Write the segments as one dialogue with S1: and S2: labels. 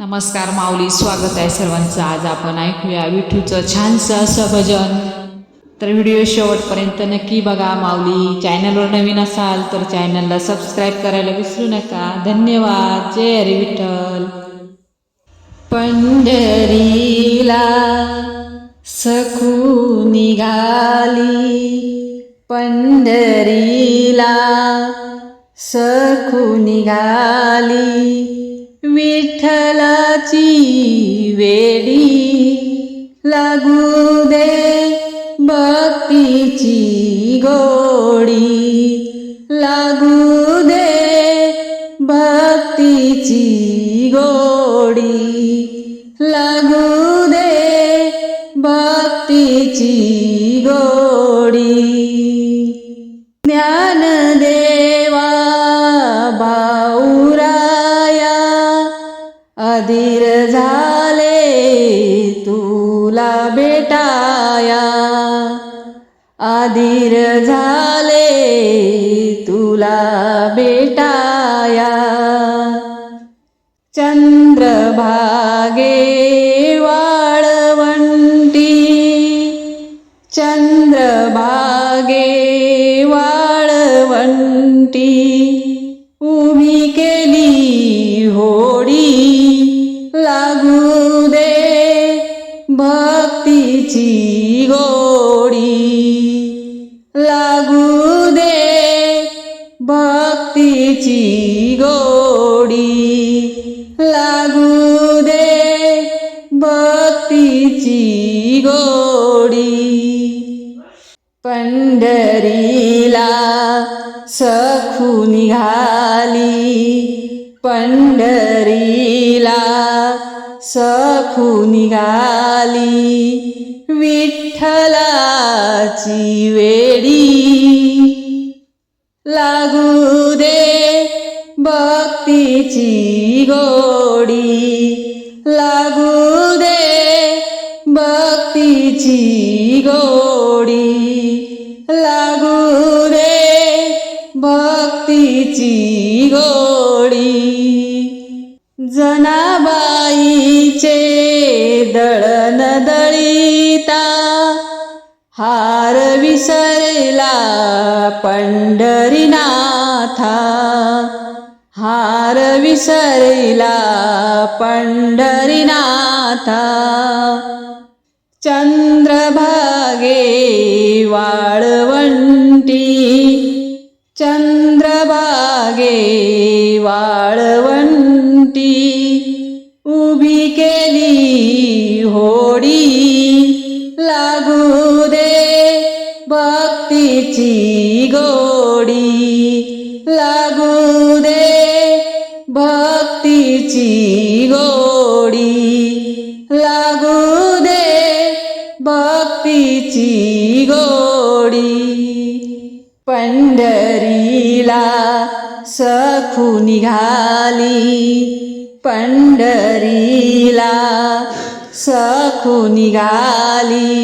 S1: नमस्कार माऊली स्वागत आहे सर्वांचं. आज आपण ऐकूया विठूचं छानसं असं भजन. तर व्हिडिओ शेवटपर्यंत नक्की बघा माऊली. चॅनलवर नवीन असाल तर चॅनलला सबस्क्राईब करायला विसरू नका. धन्यवाद. जय हरी विठ्ठल. पंढरीला सखू निघाली. पंढरीला सखू निघाली. विठ्ठलाची वेडी लागू दे भक्तीची गोडी. लागू दे भक्तीची गोडी. लागू दे भक्तीची गोडी. तुला बेटाया आधीर झाले तुला बेटाया चंद्रभागे वाळवंटी. चंद्रभागे वाळवंटी. भक्तीची गोडी लागू दे भक्तीची गोडी लागू दे भक्तीची गोडी पंढरीला सखू निघाली पंढरीला सखू निघाली विठ्ठलाची वेडी. लागू दे भक्तीची गोडी. लागू दे भक्तीची गोडी. लागू दे भक्तीची गोडी. जना हार विसरला पंढरीनाथा. हार विसरला पंढरीनाथा. चंद्रभागे वाळवंटी. चंद्रभागे वाळवंटी. उभी केली होडी. भक्तीची गोडी पंढरीला सखू निघाली पंढरीला सखू निघाली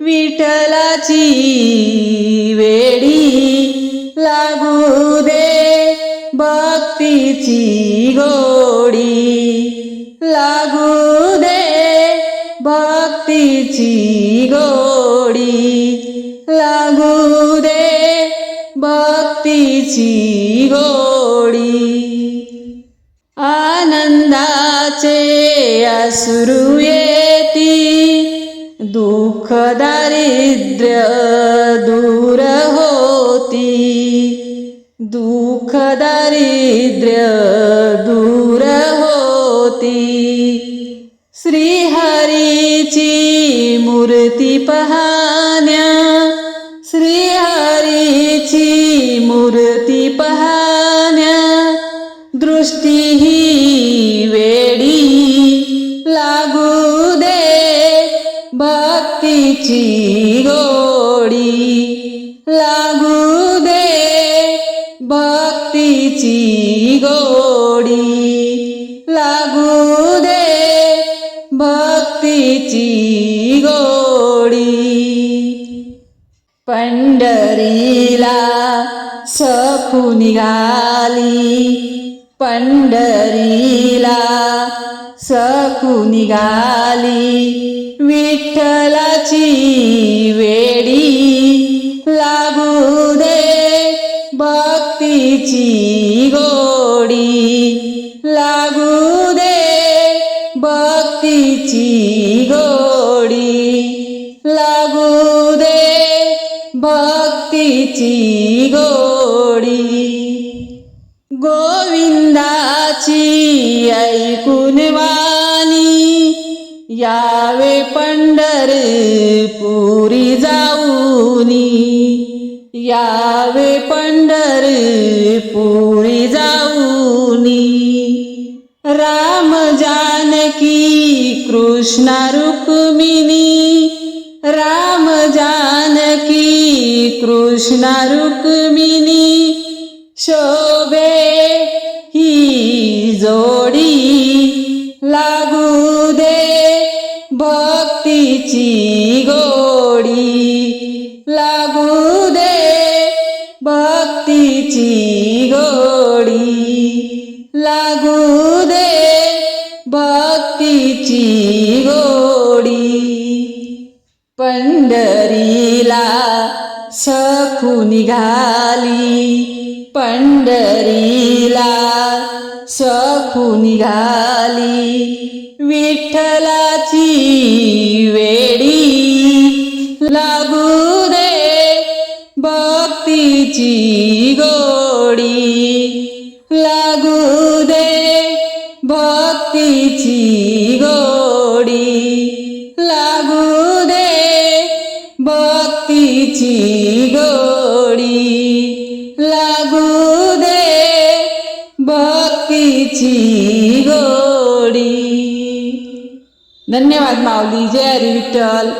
S1: विठ्ठलाची वेडी लागू दे भक्तीची गोडी. लागू दे भक्तीची भक्तीची गोडी. आनंदाचे असुरू येती दुःख दारिद्र्य दूर होती. दुःख दारिद्र्य दूर होती. मूर्ती पाहण्या दृष्टी ही वेडी. लागू दे भक्तीची गोडी. लागू पंढरीला सखू निघाली पंढरीला सखू निघाली विठ्ठलाची वेडी लागू दे भक्तीची गोडी. लागू दे भक्तीची गोडी. लागू यावे पंढर पुरी जाऊनी यावे पंढर पुरी जाऊनी राम जानकी कृष्ण रुक्मिणी. राम जानकी कृष्ण रुक्मिणी. शोभे ही जोडी. लाग लागू दे भक्तीची गोडी. पंढरीला सखू निघाली. पंढरीला सखू निघाली. विठ्ठलाची वेडी लागू दे भक्तीची गोडी. लागू दे भक्तीची गोडी लागू दे भक्तीची गोडी लागू दे भक्तीची गोडी धन्यवाद माऊली जय हरी विठ्ठल